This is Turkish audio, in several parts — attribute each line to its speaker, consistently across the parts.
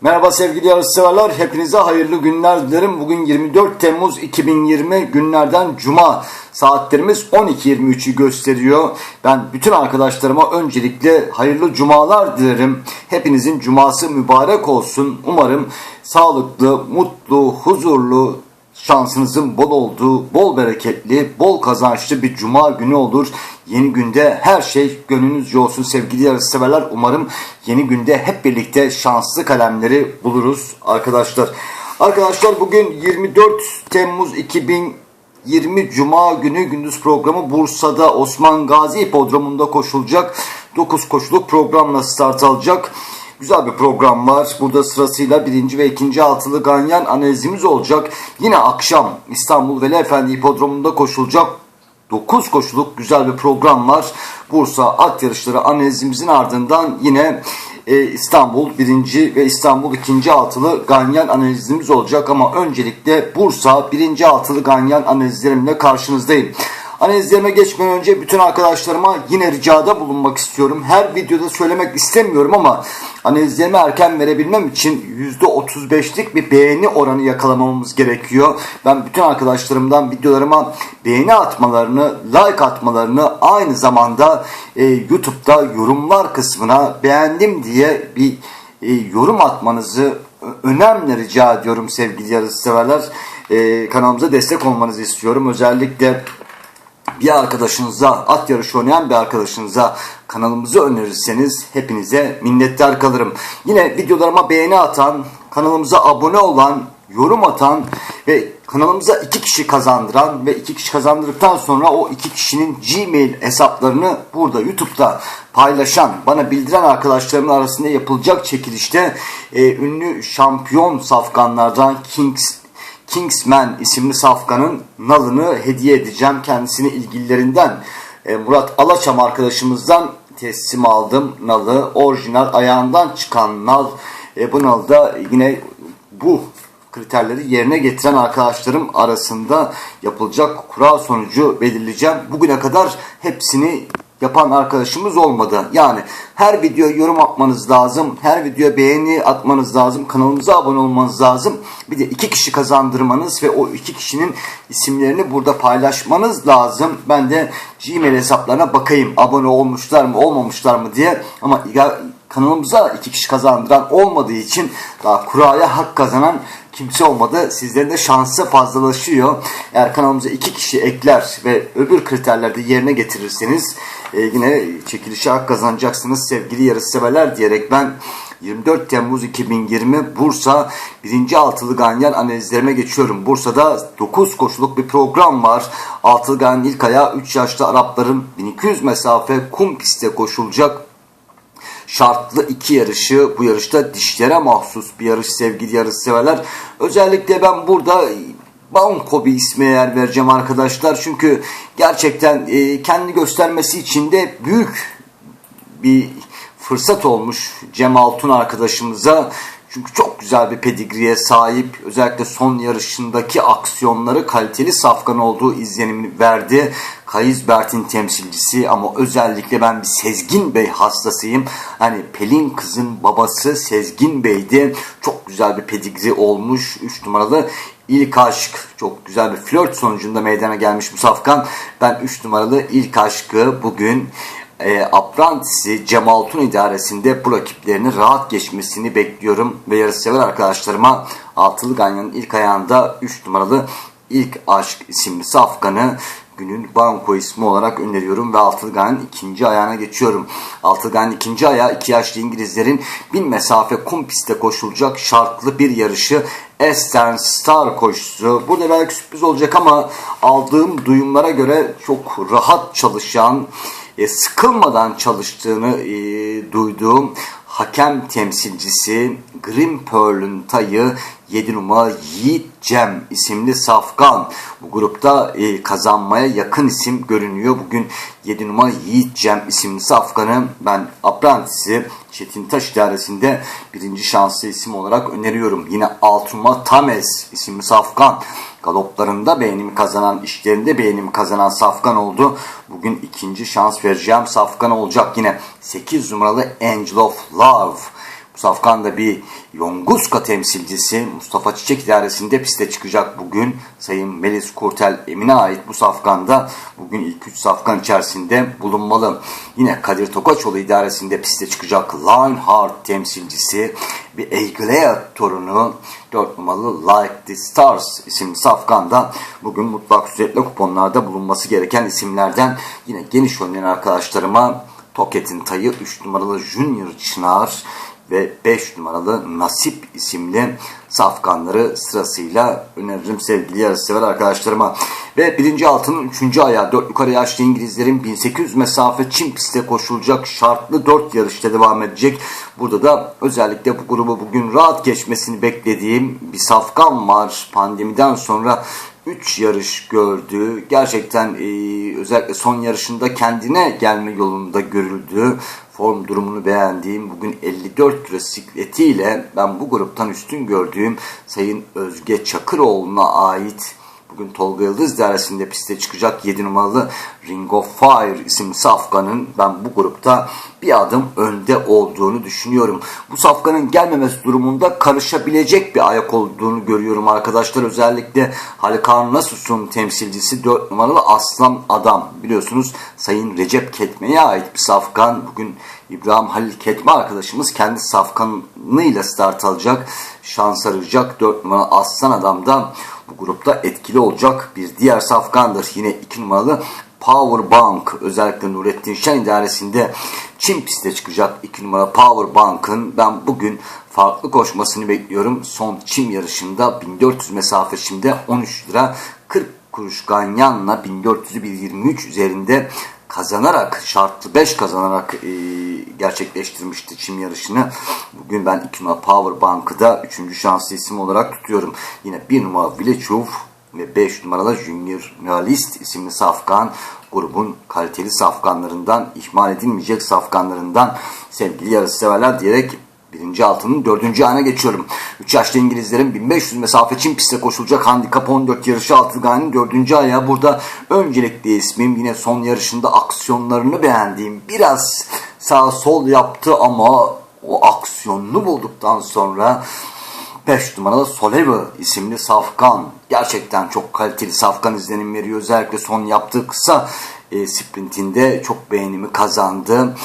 Speaker 1: Merhaba sevgili yarışseverler. Hepinize hayırlı günler dilerim. Bugün 24 Temmuz 2020 günlerden Cuma. Saatlerimiz 12.23'ü gösteriyor. Ben bütün arkadaşlarıma öncelikle hayırlı cumalar dilerim. Hepinizin cuması mübarek olsun. Umarım sağlıklı, mutlu, huzurlu, şansınızın bol olduğu, bol bereketli, bol kazançlı bir cuma günü olur. Yeni günde her şey gönlünüzce olsun sevgili yarışseverler. Umarım yeni günde hep birlikte şanslı kalemleri buluruz arkadaşlar. Arkadaşlar bugün 24 Temmuz 2020 Cuma günü gündüz programı Bursa'da Osman Gazi Hipodromu'nda koşulacak. 9 koşuluk programla start alacak. Güzel bir program var. Burada sırasıyla birinci ve ikinci altılı ganyan analizimiz olacak. Yine akşam İstanbul Veli Efendi Hipodromu'nda koşulacak 9 koşuluk güzel bir program var. Bursa at yarışları analizimizin ardından yine e, İstanbul 1. ve İstanbul 2. altılı ganyan analizimiz olacak. Ama öncelikle Bursa 1. altılı ganyan analizlerimle karşınızdayım. Analizlerime geçmeden önce bütün arkadaşlarıma yine ricada bulunmak istiyorum. Her videoda söylemek istemiyorum ama analizlerimi erken verebilmem için %35'lik bir beğeni oranı yakalamamız gerekiyor. Ben bütün arkadaşlarımdan videolarıma beğeni atmalarını, like atmalarını aynı zamanda e, YouTube'da yorumlar kısmına beğendim diye bir e, yorum atmanızı önemli rica ediyorum sevgili yarışseverler. E, kanalımıza destek olmanızı istiyorum. Özellikle bir arkadaşınıza, at yarışı oynayan bir arkadaşınıza kanalımızı önerirseniz hepinize minnettar kalırım. Yine videolarıma beğeni atan, kanalımıza abone olan, yorum atan ve kanalımıza iki kişi kazandıran ve iki kişi kazandırdıktan sonra o iki kişinin Gmail hesaplarını burada YouTube'da paylaşan, bana bildiren arkadaşlarımın arasında yapılacak çekilişte e, ünlü şampiyon safkanlardan Kings Kingsman isimli safkanın nalını hediye edeceğim. Kendisini ilgililerinden e, Murat Alaçam arkadaşımızdan teslim aldım nalı. Orijinal ayağından çıkan nal. E, bu nal da yine bu kriterleri yerine getiren arkadaşlarım arasında yapılacak kura sonucu belirleyeceğim. Bugüne kadar hepsini yapan arkadaşımız olmadı. Yani her videoya yorum atmanız lazım. Her videoya beğeni atmanız lazım. Kanalımıza abone olmanız lazım. Bir de iki kişi kazandırmanız ve o iki kişinin isimlerini burada paylaşmanız lazım. Ben de Gmail hesaplarına bakayım. Abone olmuşlar mı olmamışlar mı diye. Ama kanalımıza iki kişi kazandıran olmadığı için daha kuraya hak kazanan kimse olmadı. Sizlerin de şansı fazlalaşıyor. Eğer kanalımıza iki kişi ekler ve öbür kriterlerde yerine getirirseniz e, yine çekilişe hak kazanacaksınız sevgili yarışseverler diyerek ben 24 Temmuz 2020 Bursa 1. altılı ganyan analizlerime geçiyorum. Bursa'da 9 koşuluk bir program var. Altılı ganyan ilk ayağı 3 yaşlı Arapların 1200 mesafe kum pistte koşulacak şartlı iki yarışı. Bu yarışta dişlere mahsus bir yarış sevgili yarışseverler. Özellikle ben burada Banko bir isme yer vereceğim arkadaşlar. Çünkü gerçekten e, kendi göstermesi için de büyük bir fırsat olmuş Cem Altun arkadaşımıza. Çünkü çok güzel bir pedigriye sahip. Özellikle son yarışındaki aksiyonları kaliteli safkan olduğu izlenimi verdi. Kayız Bert'in temsilcisi ama özellikle ben bir Sezgin Bey hastasıyım. Hani Pelin kızın babası Sezgin Bey'di. Çok güzel bir pedigri olmuş. 3 numaralı İlk aşk çok güzel bir flört sonucunda meydana gelmiş bu safkan. Ben 3 numaralı ilk aşkı bugün e, Aprantisi Cemal Tun idaresinde bu rakiplerini rahat geçmesini bekliyorum. Ve yarışsever arkadaşlarıma altılı ganyanın ilk ayağında 3 numaralı ilk aşk isimli safkanı günün banko ismi olarak öneriyorum ve Altılgan'ın ikinci ayağına geçiyorum. Altılgan'ın ikinci ayağı iki yaşlı İngilizlerin bin mesafe kum pistte koşulacak şartlı bir yarışı Eastern Star koşusu. Burada belki sürpriz olacak ama aldığım duyumlara göre çok rahat çalışan, e, sıkılmadan çalıştığını e, duyduğum hakem temsilcisi Grim Pearl'ün tayı 7 numara Yiğit Cem isimli safkan. Bu grupta e, kazanmaya yakın isim görünüyor. Bugün 7 numara Yiğit Cem isimli safkanı ben aprantisi Çetin Taş idaresinde birinci şanslı isim olarak öneriyorum. Yine 6 numara Tames isimli safkan. Galoplarında beğenimi kazanan, işlerinde beğenimi kazanan Safkan oldu. Bugün ikinci şans vereceğim Safkan olacak. Yine 8 numaralı Angel of Love safkan da bir Yonguska temsilcisi Mustafa Çiçek idaresinde piste çıkacak bugün. Sayın Melis Kurtel Emin'e ait bu safkanda bugün ilk 3 safkan içerisinde bulunmalı. Yine Kadir Tokaçoğlu idaresinde piste çıkacak Lionheart temsilcisi bir Eaglea torunu 4 numaralı Like the Stars isimli safkanda bugün mutlak sürekli kuponlarda bulunması gereken isimlerden yine geniş oynayan arkadaşlarıma Toket'in tayı 3 numaralı Junior Çınar ve 5 numaralı Nasip isimli safkanları sırasıyla öneririm sevgili yarışsever arkadaşlarıma. Ve birinci altının 3. ayağı 4 yukarı yaşlı İngilizlerin 1800 mesafe Çin pistte koşulacak şartlı 4 yarışta devam edecek. Burada da özellikle bu grubu bugün rahat geçmesini beklediğim bir safkan var. Pandemiden sonra 3 yarış gördü. Gerçekten e, özellikle son yarışında kendine gelme yolunda görüldü. Form durumunu beğendiğim bugün 54 kilo sikletiyle ben bu gruptan üstün gördüğüm Sayın Özge Çakıroğlu'na ait Bugün Tolga Yıldız dairesinde piste çıkacak 7 numaralı Ring of Fire isimli safkanın ben bu grupta bir adım önde olduğunu düşünüyorum. Bu safkanın gelmemesi durumunda karışabilecek bir ayak olduğunu görüyorum arkadaşlar. Özellikle Halikan Nasus'un temsilcisi 4 numaralı Aslan Adam. Biliyorsunuz Sayın Recep Ketme'ye ait bir safkan. Bugün İbrahim Halil Ketme arkadaşımız kendi safkanıyla start alacak. Şans arayacak 4 numaralı Aslan Adam da bu grupta etkili olacak bir diğer safkandır. Yine 2 numaralı Power Bank özellikle Nurettin Şen idaresinde Çin piste çıkacak 2 numara Power Bank'ın ben bugün farklı koşmasını bekliyorum. Son Çim yarışında 1400 mesafe şimdi 13 lira 40 kuruş Ganyan'la 1400'ü 1.23 üzerinde kazanarak şartlı 5 kazanarak e, gerçekleştirmişti çim yarışını. Bugün ben 2 numara Power Bank'ı da 3. şanslı isim olarak tutuyorum. Yine 1 numara Vileçov ve 5 numaralı Junior Realist isimli safkan grubun kaliteli safkanlarından, ihmal edilmeyecek safkanlarından sevgili yarısı severler diyerek birinci altının dördüncü ayına geçiyorum. 3 yaşlı İngilizlerin 1500 mesafe Çin pistte koşulacak handikap 14 yarışı altı gayenin dördüncü ayağı. Burada öncelikli ismim yine son yarışında aksiyonlarını beğendiğim biraz sağ sol yaptı ama o aksiyonunu bulduktan sonra 5 numaralı Solevo isimli safkan. Gerçekten çok kaliteli safkan izlenim veriyor. Özellikle son yaptığı kısa e, sprintinde çok beğenimi kazandı.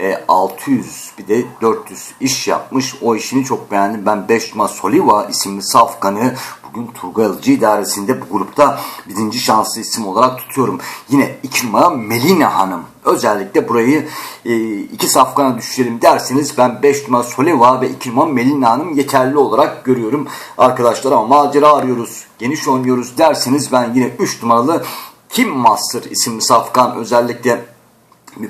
Speaker 1: E, 600 bir de 400 iş yapmış. O işini çok beğendim. Ben 5 numara Soliva isimli safkanı bugün Turgay Alıcı idaresinde bu grupta birinci şanslı isim olarak tutuyorum. Yine 2 numara Melina Hanım. Özellikle burayı e, iki safkana düşürelim derseniz ben 5 numara Soliva ve 2 numara Melina Hanım yeterli olarak görüyorum arkadaşlar ama macera arıyoruz, geniş oynuyoruz derseniz ben yine 3 numaralı Kim Master isimli safkan özellikle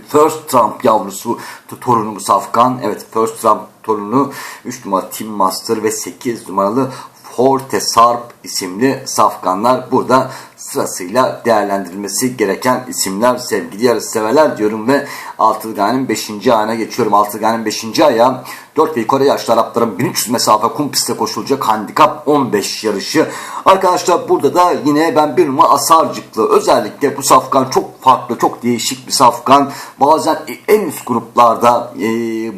Speaker 1: First Trump yavrusu torunu Safkan. Evet First Trump torunu 3 numara Tim Master ve 8 numaralı Forte Sarp isimli safkanlar burada sırasıyla değerlendirilmesi gereken isimler sevgili yarış severler diyorum ve Altılgan'ın 5. ayına geçiyorum. Altılgan'ın 5. ayağı 4 ve yukarı yaşlı Arapların 1300 mesafe kum pistte koşulacak handikap 15 yarışı. Arkadaşlar burada da yine ben bir numara Asarcıklı özellikle bu safkan çok farklı çok değişik bir safkan. Bazen en üst gruplarda e,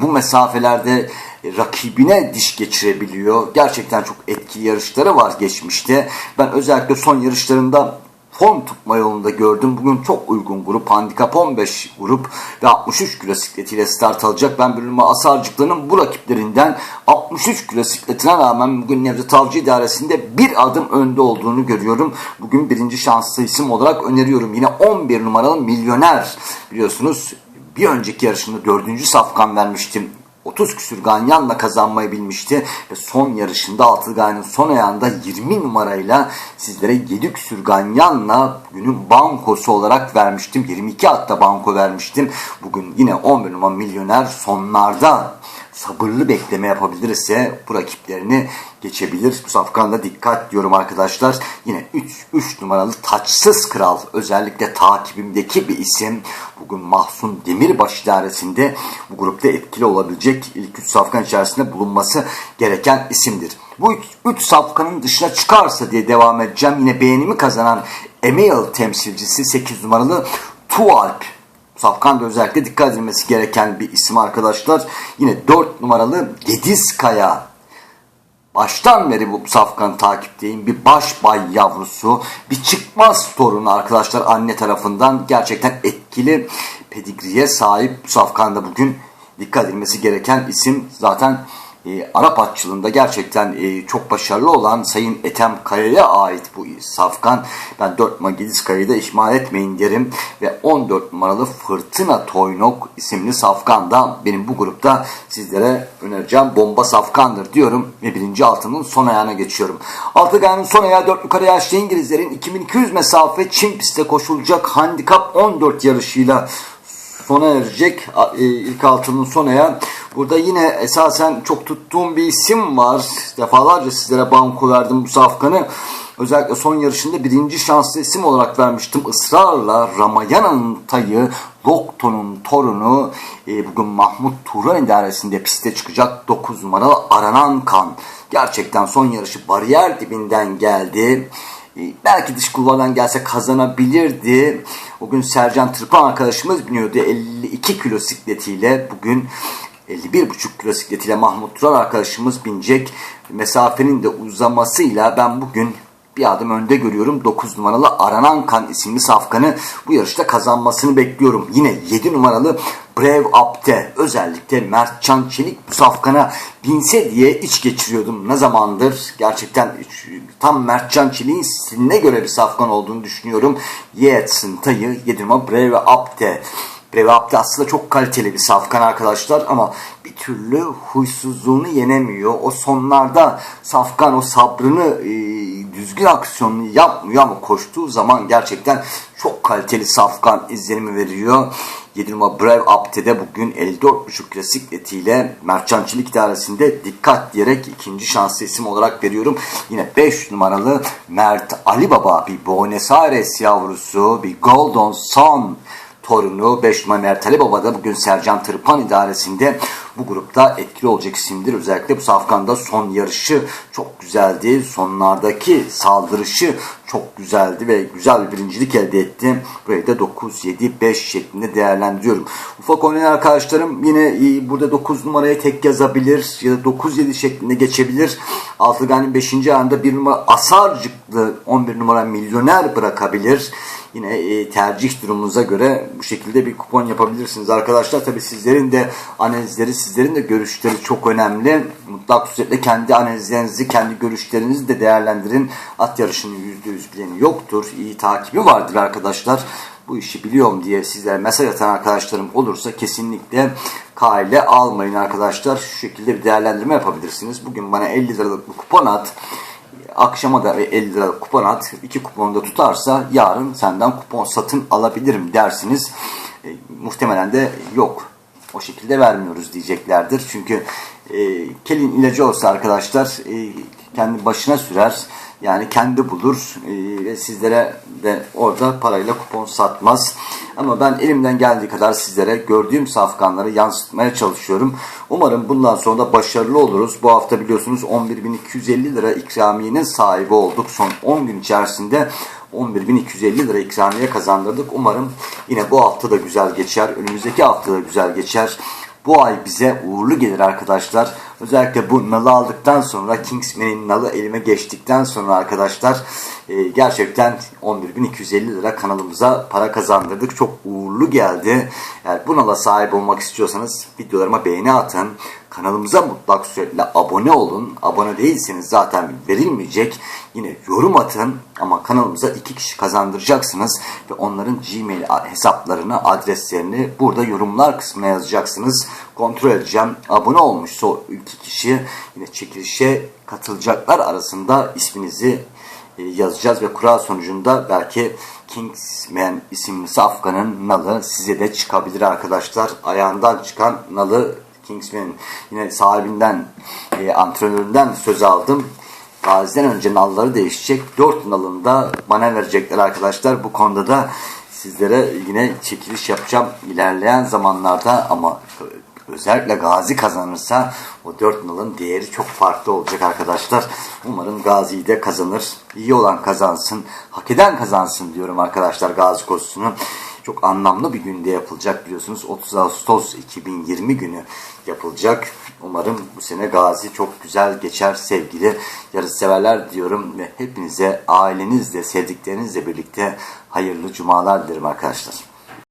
Speaker 1: bu mesafelerde rakibine diş geçirebiliyor. Gerçekten çok etkili yarışları var geçmişte. Ben özellikle son yarışlarında form tutma yolunda gördüm. Bugün çok uygun grup. Handikap 15 grup ve 63 kilo sikletiyle start alacak. Ben bölümü Asarcıklı'nın bu rakiplerinden 63 kilo sikletine rağmen bugün Nevzat Avcı idaresinde bir adım önde olduğunu görüyorum. Bugün birinci şanslı isim olarak öneriyorum. Yine 11 numaralı milyoner biliyorsunuz bir önceki yarışında dördüncü safkan vermiştim 30 küsür ganyanla kazanmayı bilmişti. Ve son yarışında Altılgay'ın son ayağında 20 numarayla sizlere 7 küsür ganyanla günün bankosu olarak vermiştim. 22 hatta banko vermiştim. Bugün yine 11 numara milyoner sonlarda sabırlı bekleme yapabilirse bu rakiplerini geçebilir. Bu safkanda dikkat diyorum arkadaşlar. Yine 3, 3 numaralı taçsız kral özellikle takibimdeki bir isim. Bugün Mahsun Demirbaş idaresinde bu grupta etkili olabilecek ilk 3 safkan içerisinde bulunması gereken isimdir. Bu 3 safkanın dışına çıkarsa diye devam edeceğim. Yine beğenimi kazanan Emil temsilcisi 8 numaralı Tualp Safkan da özellikle dikkat edilmesi gereken bir isim arkadaşlar. Yine 4 numaralı Gediz Kaya. Baştan beri bu Safkan takipteyim. Bir baş bay yavrusu, bir çıkmaz torunu arkadaşlar anne tarafından. Gerçekten etkili pedigriye sahip Safkan da bugün dikkat edilmesi gereken isim. Zaten e, Arap atçılığında gerçekten e, çok başarılı olan Sayın Ethem Kaya'ya ait bu safkan. Ben 4 numara Gediz Kaya'yı da ihmal etmeyin derim. Ve 14 numaralı Fırtına Toynok isimli safkan da benim bu grupta sizlere önereceğim bomba safkandır diyorum. Ve birinci altının son ayağına geçiyorum. Altı ayağının son ayağı 4 yukarı yaşlı İngilizlerin 2200 mesafe Çin pistte koşulacak handikap 14 yarışıyla sona erecek. E, ilk altının son ayağı. Burada yine esasen çok tuttuğum bir isim var. Defalarca sizlere banko verdim bu safkanı. Özellikle son yarışında birinci şanslı isim olarak vermiştim. Israrla Ramayana'nın tayı, Lokto'nun torunu e, bugün Mahmut Turan idaresinde piste çıkacak 9 numaralı Aranan Kan. Gerçekten son yarışı bariyer dibinden geldi. E, belki dış kulvardan gelse kazanabilirdi. O gün Sercan Tırpan arkadaşımız biniyordu 52 kilo sikletiyle. Bugün 51,5 kilo sikletiyle Mahmut Turan arkadaşımız binecek. Mesafenin de uzamasıyla ben bugün bir adım önde görüyorum. 9 numaralı Aranan Kan isimli safkanı bu yarışta kazanmasını bekliyorum. Yine 7 numaralı Brev Apte özellikle Mertcan Çelik bu safkana binse diye iç geçiriyordum ne zamandır. Gerçekten tam Mertcan Çelik'in stiline göre bir safkan olduğunu düşünüyorum. Yetsin Tayı 7 numaralı Brev Apte. Brevap'ta aslında çok kaliteli bir safkan arkadaşlar ama bir türlü huysuzluğunu yenemiyor. O sonlarda safkan o sabrını e, düzgün aksiyonunu yapmıyor ama koştuğu zaman gerçekten çok kaliteli safkan izlenimi veriyor. 7 numara Brave Apte'de bugün 54.5 klasik etiyle Mertçancılık idaresinde dikkat diyerek ikinci şanslı isim olarak veriyorum. Yine 5 numaralı Mert Ali Baba bir Buenos Aires yavrusu bir Golden Son torunu 5 numara Mertale Baba da bugün Sercan Tırpan idaresinde bu grupta etkili olacak isimdir. Özellikle bu safkanda son yarışı çok güzeldi. Sonlardaki saldırışı çok güzeldi ve güzel bir birincilik elde etti. Burayı da 9-7-5 şeklinde değerlendiriyorum. Ufak oynayan arkadaşlarım yine burada 9 numaraya tek yazabilir ya da 9-7 şeklinde geçebilir. Altıgan'ın 5. ayında 1 numara Asarcıklı 11 numara milyoner bırakabilir. Yine e, tercih durumunuza göre bu şekilde bir kupon yapabilirsiniz arkadaşlar. Tabi sizlerin de analizleri, sizlerin de görüşleri çok önemli. Mutlak suretle kendi analizlerinizi, kendi görüşlerinizi de değerlendirin. At yarışının %100 bileni yoktur. İyi takibi vardır arkadaşlar. Bu işi biliyorum diye sizlere mesaj atan arkadaşlarım olursa kesinlikle kale almayın arkadaşlar. Şu şekilde bir değerlendirme yapabilirsiniz. Bugün bana 50 liralık bir kupon at akşama da 50 lira kupon at. iki kuponu da tutarsa yarın senden kupon satın alabilirim dersiniz. E, muhtemelen de yok. O şekilde vermiyoruz diyeceklerdir. Çünkü e, kelin ilacı olsa arkadaşlar e, kendi başına sürer. Yani kendi bulur e, ve sizlere de orada parayla kupon satmaz. Ama ben elimden geldiği kadar sizlere gördüğüm safkanları yansıtmaya çalışıyorum. Umarım bundan sonra da başarılı oluruz. Bu hafta biliyorsunuz 11.250 lira ikramiyenin sahibi olduk. Son 10 gün içerisinde 11.250 lira ikramiye kazandırdık. Umarım yine bu hafta da güzel geçer. Önümüzdeki hafta da güzel geçer. Bu ay bize uğurlu gelir arkadaşlar. Özellikle bu nalı aldıktan sonra Kingsman'in nalı elime geçtikten sonra arkadaşlar e, gerçekten 11.250 lira kanalımıza para kazandırdık. Çok uğurlu geldi. Eğer bu nala sahip olmak istiyorsanız videolarıma beğeni atın. Kanalımıza mutlak suretle abone olun. Abone değilseniz zaten verilmeyecek. Yine yorum atın ama kanalımıza iki kişi kazandıracaksınız ve onların Gmail hesaplarını, adreslerini burada yorumlar kısmına yazacaksınız. Kontrol edeceğim. Abone olmuşsa o iki kişi yine çekilişe katılacaklar arasında isminizi e, yazacağız ve kura sonucunda belki Kingsman isimli safkanın nalı size de çıkabilir arkadaşlar. Ayağından çıkan nalı Kingsman'in yine sahibinden, e, antrenöründen söz aldım. Gaziden önce nalları değişecek. 4 nalında bana verecekler arkadaşlar. Bu konuda da sizlere yine çekiliş yapacağım ilerleyen zamanlarda ama özellikle Gazi kazanırsa o 4 nalın değeri çok farklı olacak arkadaşlar. Umarım Gazi de kazanır. İyi olan kazansın. Hak eden kazansın diyorum arkadaşlar Gazi koşusunu. Çok anlamlı bir günde yapılacak biliyorsunuz 30 Ağustos 2020 günü yapılacak. Umarım bu sene Gazi çok güzel geçer sevgili yarışseverler diyorum ve hepinize ailenizle sevdiklerinizle birlikte hayırlı cumalar dilerim arkadaşlar.